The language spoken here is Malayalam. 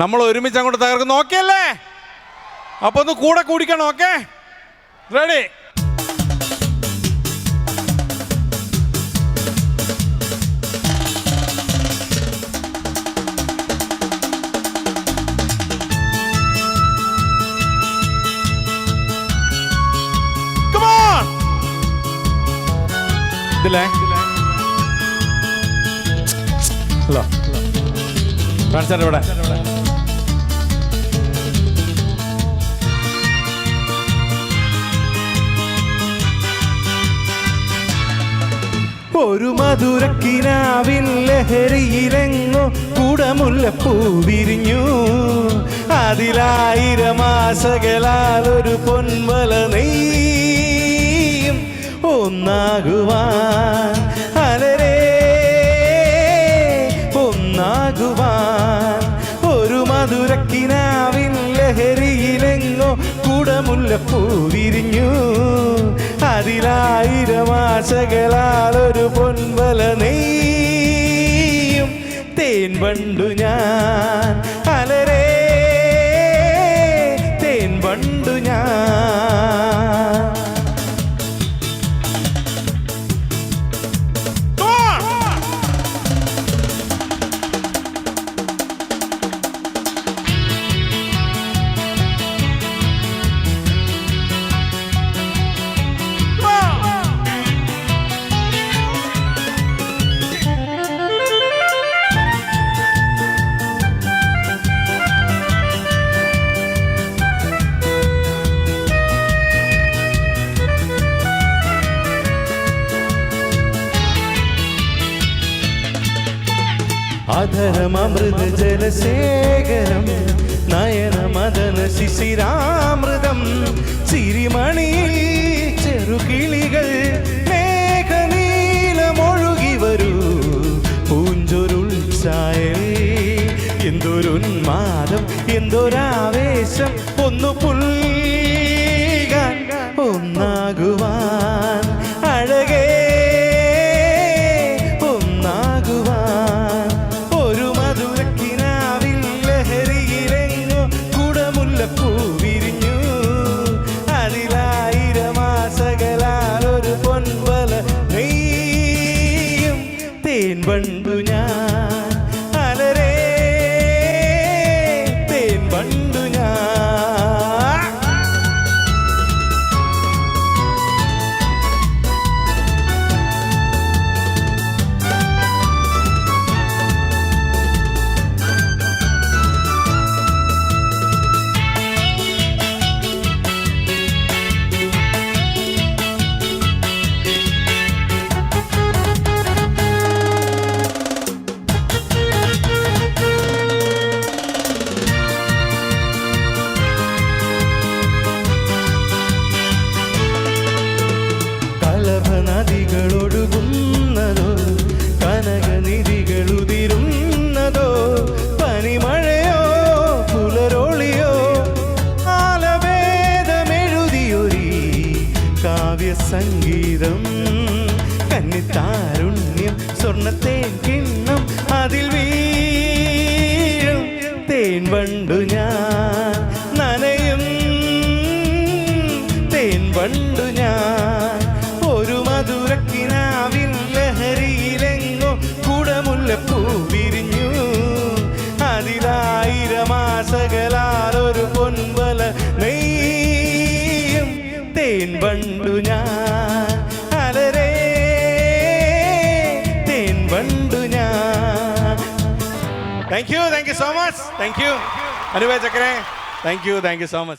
നമ്മൾ ഒരുമിച്ച് അങ്ങോട്ട് തകർക്കുന്നു. ഓക്കെ അല്ലേ? അപ്പൊ ഒന്ന് കൂടെ കൂടിക്കണം ഓക്കെ റെഡി ഇതില്ലേ ഹലോ കാണിച്ചാൽ ഇവിടെ. ഒരു മധുരക്കിനാവിൽ ലഹരിയിലെങ്ങോ കുടമുല്ലപ്പൂ വിരിഞ്ഞു. അതിലായിരം ആശകളാൽ ഒരു പൊൻവല നെയ്യും ഒന്നാകുവാൻ. അലരേ ഒന്നാകുവാൻ. ഒരു മധുരക്കിനാവിൽ ലഹരിയിലെങ്ങോ കുടമുല്ലപ്പൂ വിരിഞ്ഞു. അതിലായിരം ആശകളാൽ ഒരു പൊൻവല നെയ്യും. തേൻ പണ്ടു ഞാൻ അലരേ അധരമൃത ജലശേഖരം നയനമദന ശിശിരാമൃതം ചിരിമണി ചെറുകിളികൾ മേഘനീലമൊഴുകി വരൂ. പൂഞ്ചൊരുൾ ചായൽ എന്തൊരുന്മാദം എന്തൊരാവേശം ഒന്നു വണ്ടു ഞാൻ നദികളൊഴുകുന്നതോ കനകനിധികളുതിരുന്നതോ പനിമഴയോ പുലരോളിയോ ആലവേദമെഴുതിയൊരി കാവ്യസംഗീതം. കന്നിത്താരുണ്യം സ്വർണത്തേൻ കിണ്ണം അതിൽ വീഴും തേൻ വണ്ടു ഞാൻ thank you thank you so much thank you അനുവേ ചക്കരെ thank you thank you so much